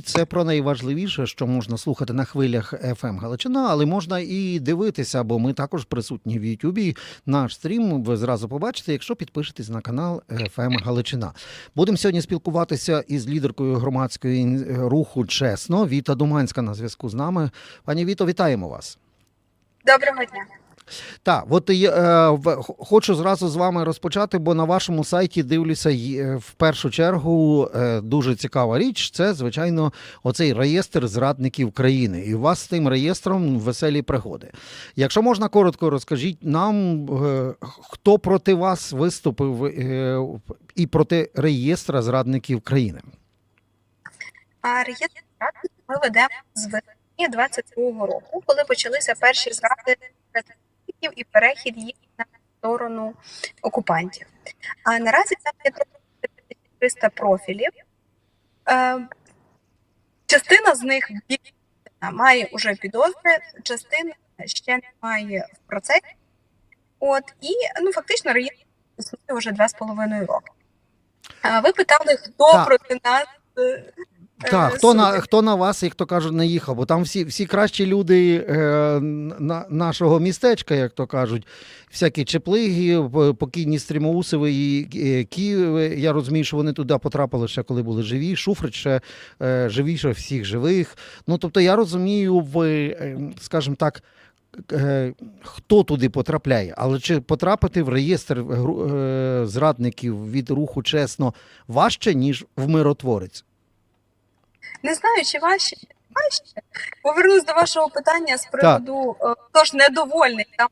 це про найважливіше, що можна слухати на хвилях FM Галичина, але можна і дивитися, бо ми також присутні в Ютубі. Наш стрім ви зразу побачите, якщо підпишетесь на канал FM Галичина. Будемо сьогодні спілкуватися із лідеркою громадської руху Чесно. Віта Думанська на зв'язку з нами. Пані Віто, вітаємо вас. Доброго дня. Так, от е, хочу зразу з вами розпочати, бо на вашому сайті дивлюся е, в першу чергу е, дуже цікава річ. Це звичайно оцей реєстр зрадників країни. І у вас з тим реєстром веселі пригоди. Якщо можна коротко, розкажіть нам, е, хто проти вас виступив і проти реєстра зрадників країни. А реєстр ми ведемо з вересня 22 року, коли почалися перші зради працівників і перехід їх на сторону окупантів. А наразі там є 300 профілів. Е, Частина з них має уже підозри, частина ще не має в процесі. От і ну фактично реєстр існує вже два з половиною роки. Ви питали, хто Так. проти нас е, Так, е, хто на хто на вас, як то кажуть, не їхав? Бо там всі всі кращі люди е, на, нашого містечка, як то кажуть, всякі чеплиги, покійні стрімоусови і е, Києви. Я розумію, що вони туди потрапили ще коли були живі. Шуфрич ще е, живіше всіх живих. Ну тобто, я розумію, ви, е, скажімо так. е, Хто туди потрапляє, але чи потрапити в реєстр зрадників від руху чесно важче, ніж в миротворець? Не знаю, чи важче. Важче. Повернусь до вашого питання з приводу е, хто ж недовольний. Там,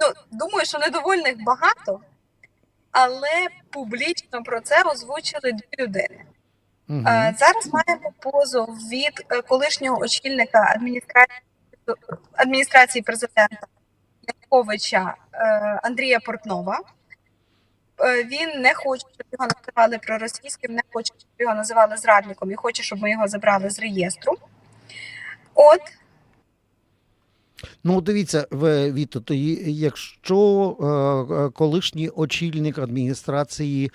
ну, думаю, що недовольних багато, але публічно про це озвучили дві людини. Е, Зараз маємо позов від е, колишнього очільника адміністрації, адміністрації президента Януковича Андрія Портнова. Е, Він не хоче, щоб його називали проросійським, не хоче, щоб його називали зрадником і хоче, щоб ми його забрали з реєстру. От Ну, дивіться, Віто, то якщо е, е, колишній очільник адміністрації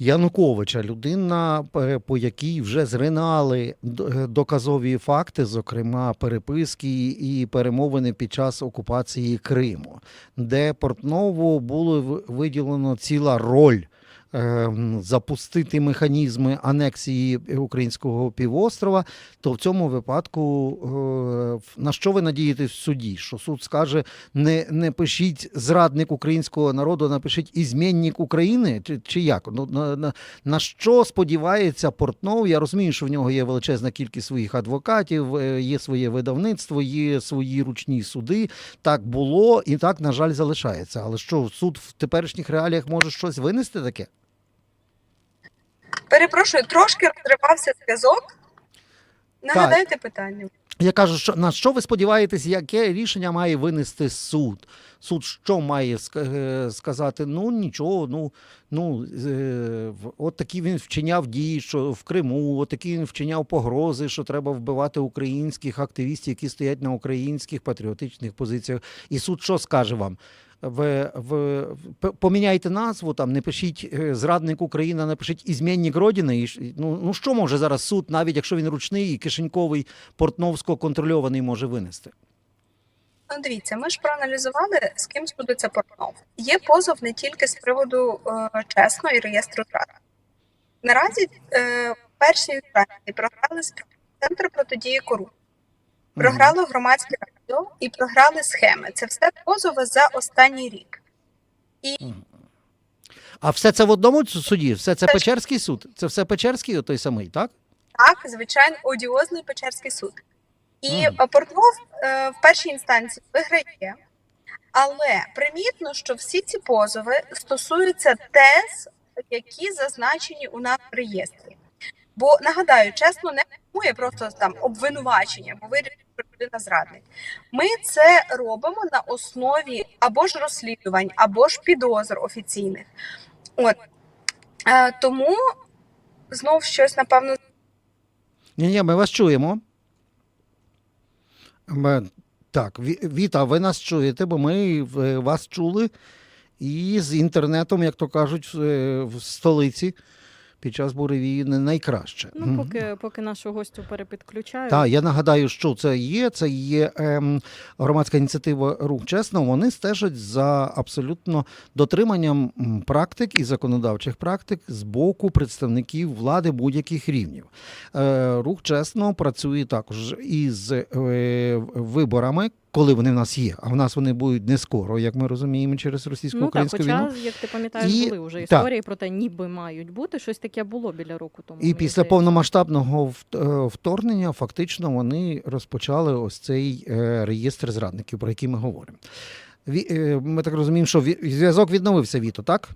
Януковича, людина, е, по якій вже зринали е, доказові факти, зокрема переписки і перемовини під час окупації Криму, де Портнову було виділено ціла роль. Е, м, Запустити механізми анексії українського півострова, то в цьому випадку е, на що ви надієтесь в суді? Що суд скаже: не, не пишіть зрадник українського народу, напишіть ізмінник України, чи, чи як? Ну на, на, на що сподівається Портнов? Я розумію, що в нього є величезна кількість своїх адвокатів, е, є своє видавництво, є свої ручні суди. Так було і так, на жаль, залишається. Але що суд в теперішніх реаліях може щось винести таке? Перепрошую, трошки розривався зв'язок. Нагадайте питання. Я кажу, що на що ви сподіваєтесь, яке рішення має винести суд? Суд що має е, сказати? Ну нічого, ну ну е, от такі він вчиняв дії, що в Криму, от такі він вчиняв погрози, що треба вбивати українських активістів, які стоять на українських патріотичних позиціях. І суд що скаже вам? Ви п- поміняйте назву, там не пишіть е, зрадник Україна, напишіть ізмінник Родини. І ну, ну що може зараз суд, навіть якщо він ручний і кишеньковий, портновсько контрольований може винести? Ну, дивіться, ми ж проаналізували, з ким судиться Портнов. Є позов не тільки з приводу е, чесно і реєстру зрад. Наразі е, в першій інстанції програли з центр протидії корупції, програло громадське радіо і програли схеми. Це все позови за останній рік. А все це в одному суді? Все це Печерський суд? Це все Печерський, той самий, так? Так, звичайно, одіозний Печерський суд. І е, Портнов е, в першій інстанції виграє, але примітно, що всі ці позови стосуються тез, які зазначені у нас в реєстрі. Бо нагадаю, чесно, не формує просто там обвинувачення, бо вирішує, що людина зрадник. Ми це робимо на основі або ж розслідувань, або ж підозр офіційних. От е, тому знов щось напевно Ні, ні, ми вас чуємо. Ми- Так, Віта, ви нас чуєте, бо ми е, вас чули і з інтернетом, як то кажуть, е, в столиці під час буревії не найкраще. Ну, поки, поки нашу гостю перепідключають. Так, я нагадаю, що це є. Це є ем, громадська ініціатива Рух чесно. Вони стежать за абсолютно дотриманням практик і законодавчих практик з боку представників влади будь-яких рівнів. Е, Рух чесно працює також із е, виборами. Коли вони в нас є, а в нас вони будуть не скоро, як ми розуміємо, через Ну так, російсько-українську хоча, війну. як ти пам'ятаєш, І- були вже так. історії про те, ніби мають бути. Щось таке було біля року тому. І після здається. повномасштабного е, вторгнення фактично вони розпочали ось цей е, реєстр зрадників, про який ми говоримо. Е, Ми так розуміємо, що зв'язок відновився Віто, так?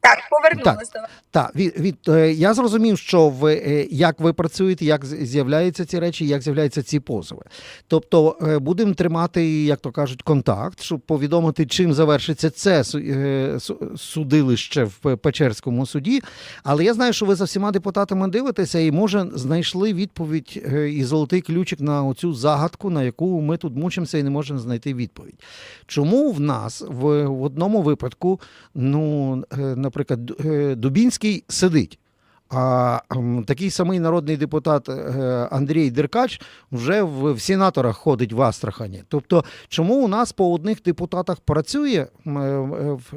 Так, повернулася до вас. Так, від, від е, я зрозумів, що ви е, як ви працюєте, як з'являються ці речі, як з'являються ці позови. Тобто е, будемо тримати, як то кажуть, контакт, щоб повідомити, чим завершиться це су- су- судилище в Печерському суді. Але я знаю, що ви за всіма депутатами дивитеся і може знайшли відповідь і золотий ключик на оцю загадку, на яку ми тут мучимося і не можемо знайти відповідь. Чому в нас в, в одному випадку, ну, е, наприклад, е, Дубінський сидить. А такий самий народний депутат е, Андрій Деркач вже в, сенаторах ходить в Астрахані. Тобто, чому у нас по одних депутатах працює, е, в-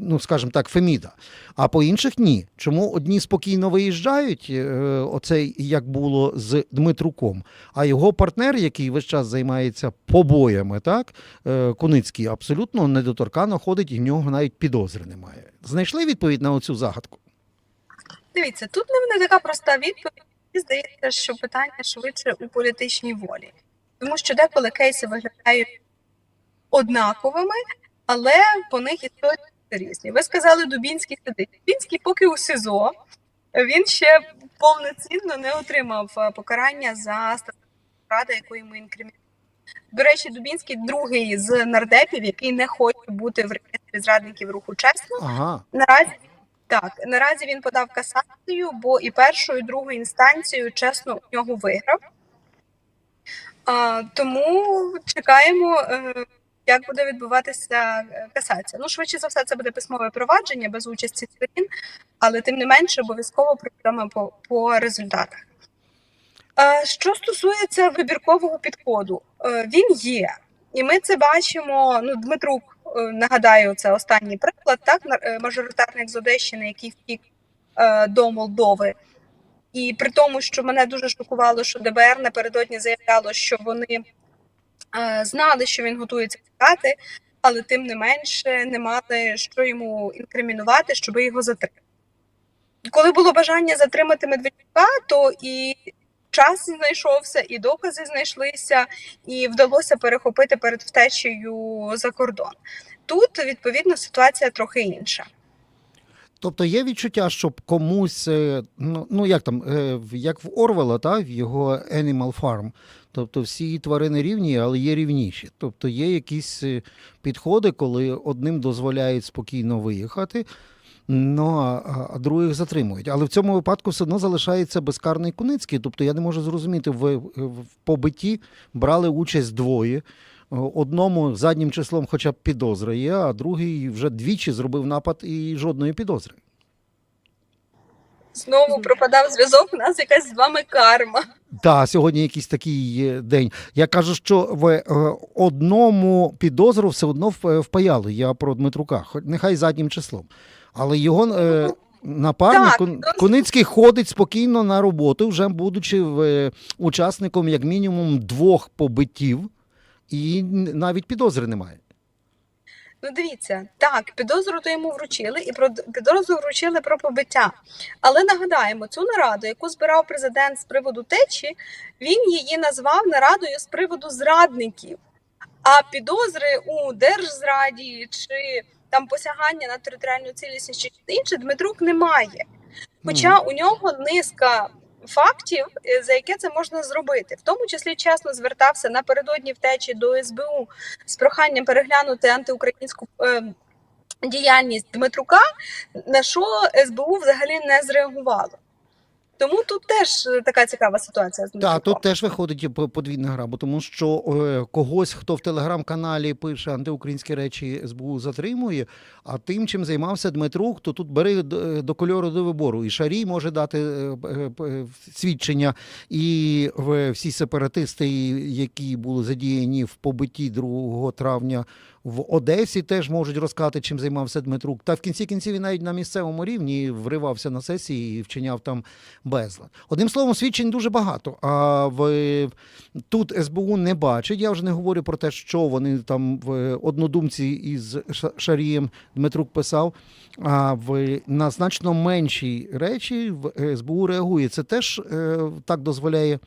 ну скажімо так, Феміда, а по інших ні? Чому одні спокійно виїжджають, е, оцей як було з Дмитруком, а його партнер, який весь час займається побоями, так е, Куницький, абсолютно недоторкано ходить, і в нього навіть підозри немає. Знайшли відповідь на оцю загадку? Дивіться, тут не така проста відповідь. Мені здається, що питання швидше у політичній волі. Тому що деколи кейси виглядають однаковими, але по них історії різні. Ви сказали, Дубінський сидить. Дубінський поки у СИЗО, він ще повноцінно не отримав е, покарання за статтю ради, яку йому інкримінують. До речі, Дубінський другий з нардепів, який не хоче бути в реєстрі зрадників руху чесно. Ага. Наразі так, наразі він подав касацію, бо і першу, і другу інстанцію чесно у нього виграв. А, тому чекаємо, е, як буде відбуватися е, касація. Ну, швидше за все, це буде письмове провадження без участі сторін, але тим не менше обов'язково повідомимо по, по результатах. Що стосується вибіркового підходу, е, він є. І ми це бачимо. Ну, Дмитрук, нагадаю, це останній приклад, так, е, мажоритарник з Одещини, який втік е, до Молдови. І при тому, що мене дуже шокувало, що ДБР напередодні заявляло, що вони е, знали, що він готується втікати, але тим не менше не мали що йому інкримінувати, щоб його затримати. Коли було бажання затримати Медведчука, то і час знайшовся, і докази знайшлися, і вдалося перехопити перед втечею за кордон. Тут відповідно ситуація трохи інша. Тобто є відчуття, щоб комусь, е, ну, ну як там, е, як в Орвела, та, в його Animal Farm. Тобто всі тварини рівні, але є рівніші. Тобто є якісь е, підходи, коли одним дозволяють спокійно виїхати, ну, а, других затримують. Але в цьому випадку все одно залишається безкарний Куницький. Тобто я не можу зрозуміти, в, в побитті брали участь двоє. Одному заднім числом хоча б підозра є, а другий вже двічі зробив напад і жодної підозри. Знову пропадав зв'язок. У нас якась з вами карма. Та сьогодні якийсь такий е, день. Я кажу, що в е, одному підозру все одно впаяли. Я про Дмитрука, нехай заднім числом. Але його е, напарник Так, ну- Куницький ходить спокійно на роботу, вже будучи в, е, учасником як мінімум двох побиттів, і навіть підозри немає. Ну, дивіться, так, підозру то йому вручили, і про підозру вручили про побиття. Але нагадаємо, цю нараду, яку збирав президент з приводу течі, він її назвав нарадою з приводу зрадників. А підозри у держзраді чи там посягання на територіальну цілісність чи інше Дмитрук не має. Хоча у нього низка фактів, е, за яке це можна зробити, в тому числі чесно звертався напередодні втечі до СБУ з проханням переглянути антиукраїнську е, діяльність Дмитрука, на що СБУ взагалі не зреагувало. Тому тут теж е, така цікава ситуація Так, тут теж виходить по- подвійна гра, бо тому що е, когось, хто в телеграм-каналі пише антиукраїнські речі, СБУ затримує. А тим, чим займався Дмитрук, то тут бери до, до кольору до вибору. І Шарій може дати е, е, е, свідчення, і е, всі сепаратисти, які були задіяні в побитті 2 травня в Одесі, теж можуть розказати, чим займався Дмитрук. Та в кінці кінців він навіть на місцевому рівні вривався на сесії і вчиняв там безлад. Одним словом, свідчень дуже багато. А в тут СБУ не бачить. Я вже не говорю про те, що вони там в однодумці із Ша- Шарієм Дмитрук писав. А в на значно менші речі в СБУ реагує. Це теж е, так дозволяє.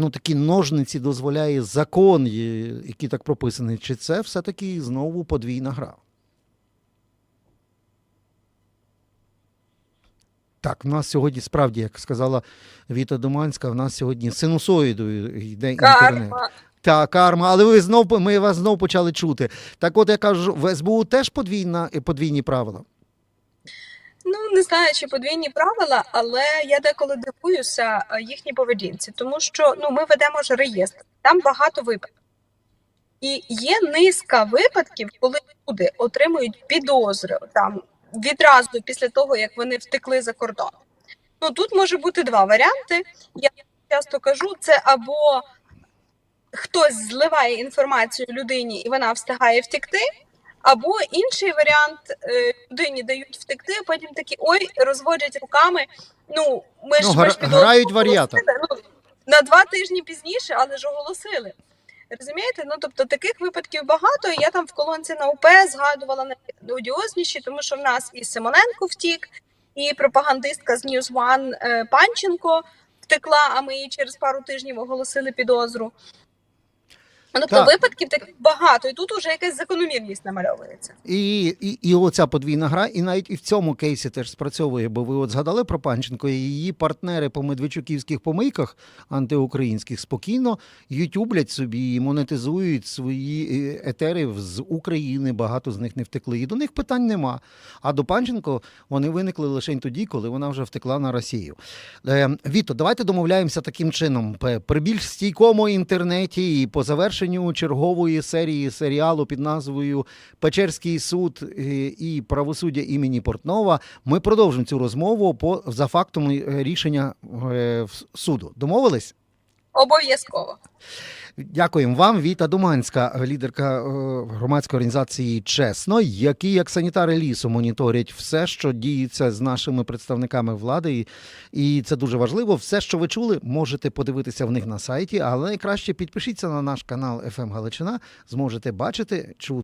Ну, такі ножниці дозволяє закон, який так прописаний. Чи це все-таки знову подвійна гра? Так, в нас сьогодні справді, як сказала Віта Доманська, в нас сьогодні синусоїдою йде інтернет. Карма. Та карма, але ви знов ми вас знов почали чути. Так, от я кажу, в СБУ теж подвійна подвійні правила. Ну не знаю, чи подвійні правила, але я деколи дивуюся е, їхній поведінці, тому що ну ми ведемо ж реєстр, там багато випадків. І є низка випадків, коли люди отримують підозри там відразу після того, як вони втекли за кордон. Ну тут може бути два варіанти. Я часто кажу, це або хтось зливає інформацію людині, і вона встигає втекти. Або інший варіант е, людині дають втекти, а потім такі ой, розводять руками. Ну ми Ну, ж гра- ми ж грають варіата. Ну, на два тижні пізніше, але ж оголосили. Розумієте? Ну тобто таких випадків багато. Я там в колонці на УП згадувала найодіозніші, тому що в нас і Симоненко втік, і пропагандистка з News One е, Панченко втекла, а ми їй через пару тижнів оголосили підозру. Ну, Тобто випадків таких багато, і тут уже якась закономірність намальовується. І, і, і оця подвійна гра, і навіть і в цьому кейсі теж спрацьовує, бо ви от згадали про Панченко, і її партнери по медведчуківських помийках антиукраїнських спокійно ютюблять собі і монетизують свої е, етери з України. Багато з них не втекли. І до них питань нема. А до Панченко вони виникли лише тоді, коли вона вже втекла на Росію. Е, Віто, давайте домовляємося таким чином. При більш стійкому інтернеті і по завершенню чергової серії серіалу під назвою Печерський суд і правосуддя імені Портнова. Ми продовжимо цю розмову по за фактом е, рішення е, суду. Домовились? Обов'язково. Дякуємо вам. Віта Думанська, лідерка е, громадської організації Чесно, які як санітари лісу моніторять все, що діється з нашими представниками влади, і, це дуже важливо. Все, що ви чули, можете подивитися в них на сайті, але найкраще підпишіться на наш канал «ФМ Галичина. Зможете бачити, чути.